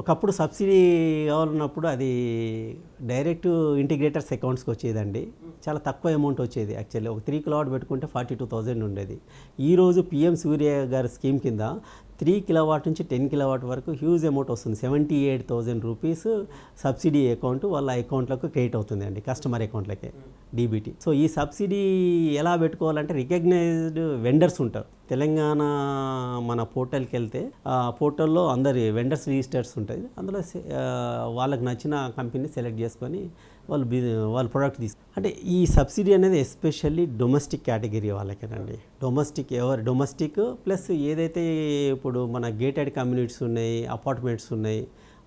ఒకప్పుడు సబ్సిడీ కావాలన్నప్పుడు అది డైరెక్ట్ ఇంటిగ్రేటర్స్ అకౌంట్స్కి వచ్చేదండి. చాలా తక్కువ అమౌంట్ వచ్చేది యాక్చువల్లీ. ఒక త్రీ కిలోవాట్ పెట్టుకుంటే ఫార్టీ టూ థౌజండ్ ఉండేది. ఈరోజు పిఎం సూర్య గారి స్కీమ్ కింద త్రీ కిలోవాట్ నుంచి టెన్ కిలోవాట్ వరకు హ్యూజ్ అమౌంట్ వస్తుంది. Seventy eight thousand rupees subsidy account వాళ్ళ అకౌంట్లకు క్రెడిట్ అవుతుంది అండి కస్టమర్ అకౌంట్లకే డీబీటీ. సో ఈ సబ్సిడీ ఎలా పెట్టుకోవాలంటే రికగ్నైజ్డ్ వెండర్స్ ఉంటారు. తెలంగాణ మన పోర్టల్కి వెళ్తే ఆ పోర్టల్లో అందరి వెండర్స్ రిజిస్టర్స్ ఉంటాయి. అందులో వాళ్ళకి నచ్చిన కంపెనీ సెలెక్ట్ చేసుకొని వాళ్ళు బి వాళ్ళ ప్రోడక్ట్ తీసుకు అంటే ఈ సబ్సిడీ అనేది ఎస్పెషల్లీ డొమెస్టిక్ కేటగిరీ వాళ్ళకేనండి. డొమెస్టిక్ ఎవరు డొమెస్టిక్ ప్లస్ ఏదైతే ఇప్పుడు మన గేటెడ్ కమ్యూనిటీస్ ఉన్నాయి అపార్ట్మెంట్స్ ఉన్నాయి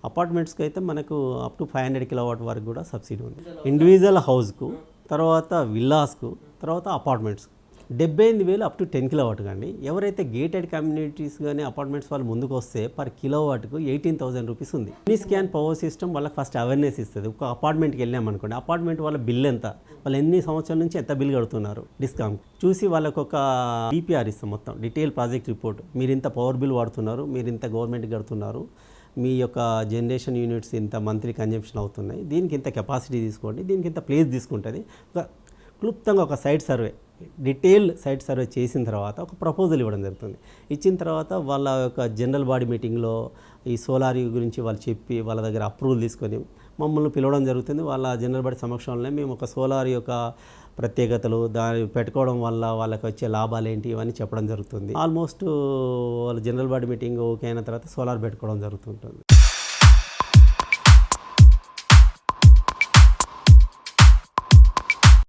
అపార్ట్మెంట్స్కి అయితే మనకు up to five hundred kilowatt వరకు కూడా సబ్సిడీ ఉంది. ఇండివిజువల్ హౌస్కు తర్వాత విల్లాస్కు తర్వాత అపార్ట్మెంట్స్కు డెబ్బై ఎనిమిది వేలు అప్ టు టెన్ కిలోవాట్ కానీ ఎవరైతే గేటెడ్ కమ్యూనిటీస్ కానీ అపార్ట్మెంట్స్ వాళ్ళు ముందుకు వస్తే పర్ కిలోవాట్కు ఎయిటీన్ థౌసండ్ రూపీస్ ఉంది. మీ స్కాన్ పవర్ సిస్టమ్ వాళ్ళకి ఫస్ట్ అవేర్నెస్ ఇస్తుంది. ఒక అపార్ట్మెంట్కి వెళ్ళామనుకోండి అపార్ట్మెంట్ వాళ్ళ బిల్ ఎంత? వాళ్ళు ఎన్ని సంవత్సరాల నుంచి ఎంత బిల్ కడుతున్నారు? డిస్కౌంట్ చూసి వాళ్ళకు ఒక డిపిఆర్ ఇస్తాం మొత్తం డీటెయిల్ ప్రాజెక్ట్ రిపోర్ట్ మీరు ఇంత పవర్ బిల్ వాడుతున్నారు మీరు ఇంత గవర్నమెంట్ కడుతున్నారు మీ యొక్క జనరేషన్ యూనిట్స్ ఇంత మంత్లీ కన్జంప్షన్ అవుతున్నాయి దీనికి ఇంత కెపాసిటీ తీసుకోండి దీనికి ఇంత ప్లేస్ తీసుకుంటుంది. ఒక క్లుప్తంగా ఒక site survey detail site survey చేసిన తర్వాత ఒక ప్రపోజల్ ఇవ్వడం జరుగుతుంది. ఇచ్చిన తర్వాత వాళ్ళ యొక్క జనరల్ బాడీ మీటింగ్లో ఈ సోలార్ గురించి వాళ్ళు చెప్పి వాళ్ళ దగ్గర అప్రూవల్ తీసుకొని మమ్మల్ని పిలవడం జరుగుతుంది. వాళ్ళ జనరల్ బాడీ సమక్షంలోనే మేము ఒక సోలార్ యొక్క ప్రత్యేకతలు దాన్ని పెట్టుకోవడం వల్ల వాళ్ళకి వచ్చే లాభాలు ఏంటి ఇవన్నీ చెప్పడం జరుగుతుంది. ఆల్మోస్ట్ వాళ్ళ జనరల్ బాడీ మీటింగ్ ఓకే అయిన తర్వాత సోలార్ పెట్టుకోవడం జరుగుతుంటుంది.